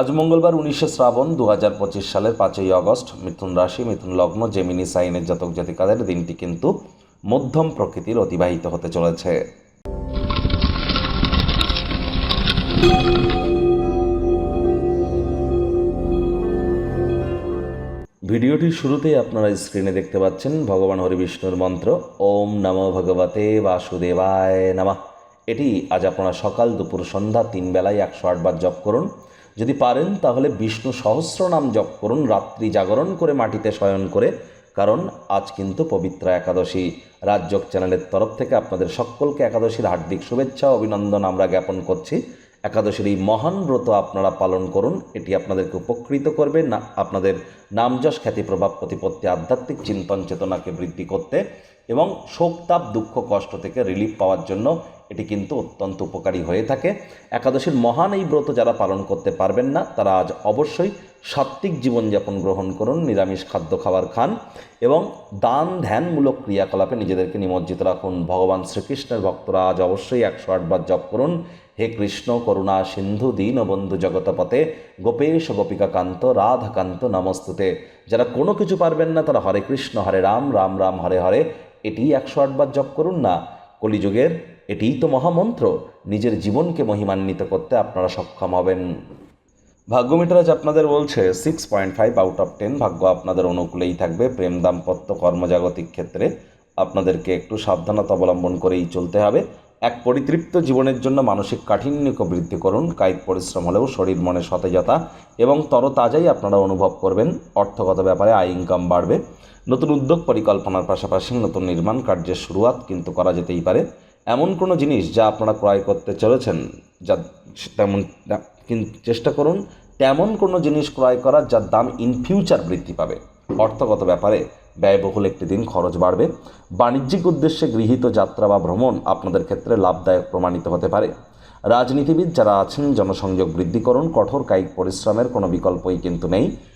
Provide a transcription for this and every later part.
আজ মঙ্গলবার উনিশে শ্রাবণ দু হাজার পঁচিশ সালের পাঁচই আগস্ট, মিথুন রাশি, মিথুন লগ্ন, জেমিনি সাইনের জাতক জাতিকাদের দিনটি কিন্তু মধ্যম প্রকৃতির অতিবাহিত হতে চলেছে। ভিডিওটির শুরুতেই আপনারা স্ক্রিনে দেখতে পাচ্ছেন ভগবান হরিবিষ্ণুর মন্ত্র, ওম নমো ভগবতে বাসুদেবায় নমঃ। এটি আজ আপনারা সকাল দুপুর সন্ধ্যা তিন বেলায় একশো আটবার জপ করুন। যদি পারেন, তাহলে বিষ্ণু সহস্র নাম জপ করুন, রাত্রি জাগরণ করে মাটিতে শয়ন করে, কারণ আজ কিন্তু পবিত্র একাদশী। রাজযোগ চ্যানেলের তরফ থেকে আপনাদের সকলকে একাদশীর হার্দিক শুভেচ্ছা, অভিনন্দন আমরা জ্ঞাপন করছি। একাদশীর এই মহান ব্রত আপনারা পালন করুন, এটি আপনাদেরকে উপকৃত করবে। না, আপনাদের নামযশ খ্যাতি প্রভাব প্রতিপত্তি আধ্যাত্মিক চিন্তন চেতনাকে বৃদ্ধি করতে এবং শোক, তাপ, দুঃখ, কষ্ট থেকে রিলিফ পাওয়ার জন্য এটি কিন্তু অত্যন্ত উপকারী হয়ে থাকে। একাদশীর মহান এই ব্রত যারা পালন করতে পারবেন না, তারা আজ অবশ্যই সাত্ত্বিক জীবনযাপন গ্রহণ করুন, নিরামিষ খাদ্য খাবার খান এবং দান ধ্যানমূলক ক্রিয়াকলাপে নিজেদেরকে নিমজ্জিত রাখুন। ভগবান শ্রীকৃষ্ণের ভক্তরা আজ অবশ্যই একশো আটবার জপ করুন। হে কৃষ্ণ, করুণা, সিন্ধু, দীনবন্ধু জগতপথে গোপেশ, গোপিকাকান্ত, রাধাকান্ত নমস্তুতে। যারা কোনো কিছু পারবেন না, তারা হরে কৃষ্ণ, হরে রাম রাম রাম, হরে হরে। এটি একশো আটবার জপ করুন না। কলিযুগের এটিই তো মহামন্ত্র। নিজের জীবনকে মহিমান্বিত করতে আপনারা সক্ষম হবেন। ভাগ্যমিটার আপনাদের বলছে six point five out of ten ভাগ্য আপনাদের অনুকূলেই থাকবে। প্রেম দাম্পত্য কর্মজাগতিক ক্ষেত্রে আপনাদেরকে একটু সাবধানতা অবলম্বন করেই চলতে হবে। এক পরিতৃপ্ত জীবনের জন্য মানসিক কাঠিন্যকে বৃদ্ধি করুন। কায়িক পরিশ্রম হলেও শরীর মনে সতেজতা এবং তরতাজাই আপনারা অনুভব করবেন। অর্থগত ব্যাপারে আয় ইনকাম বাড়বে। নতুন উদ্যোগ পরিকল্পনার পাশাপাশি নতুন নির্মাণ কার্যের শুরুয়াত কিন্তু করা যেতেই পারে। এমন কোনো জিনিস যা আপনারা ক্রয় করতে চলেছেন, যা তেমন কিন্তু চেষ্টা করুন, তেমন কোনো জিনিস ক্রয় করার যার দাম ইন ফিউচার বৃদ্ধি পাবে। অর্থগত ব্যাপারে ব্যয়বহুল একটি দিন খরচ বাড়বে। বাণিজ্যিক উদ্দেশ্যে গৃহীত যাত্রা বা ভ্রমণ আপনাদের ক্ষেত্রে লাভদায়ক প্রমাণিত হতে পারে। রাজনীতিবিদ যারা আছেন, জনসংযোগ বৃদ্ধি করুন, কঠোর কায়িক পরিশ্রমের কোনো বিকল্পই কিন্তু নেই।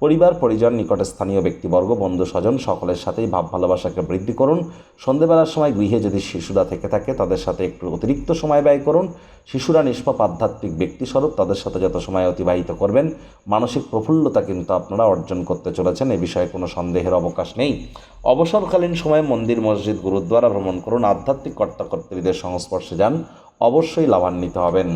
পরিবার, পরিজন নিকটে স্থানীয় ব্যক্তিবর্গ বন্ধু স্বজন সকলের সাথেই ভাব ভালোবাসাকে বৃদ্ধি করুন। সন্ধেবেলার সময় গৃহে যদি শিশুরা থেকে থাকে, তাদের সাথে একটু অতিরিক্ত সময় ব্যয় করুন। শিশুরা নিষ্পাপ, আধ্যাত্মিক ব্যক্তিস্বরূপ তাদের সাথে যত সময় অতিবাহিত করবেন, মানসিক প্রফুল্লতা কিন্তু আপনারা অর্জন করতে চলেছেন, এ বিষয়ে কোনো সন্দেহের অবকাশ নেই। অবসরকালীন সময়ে মন্দির, মসজিদ, গুরুদ্বারা ভ্রমণ করুন। আধ্যাত্মিক কর্তাকর্ত্রীদের সংস্পর্শে যান, অবশ্যই লাভান্বিত হবেন।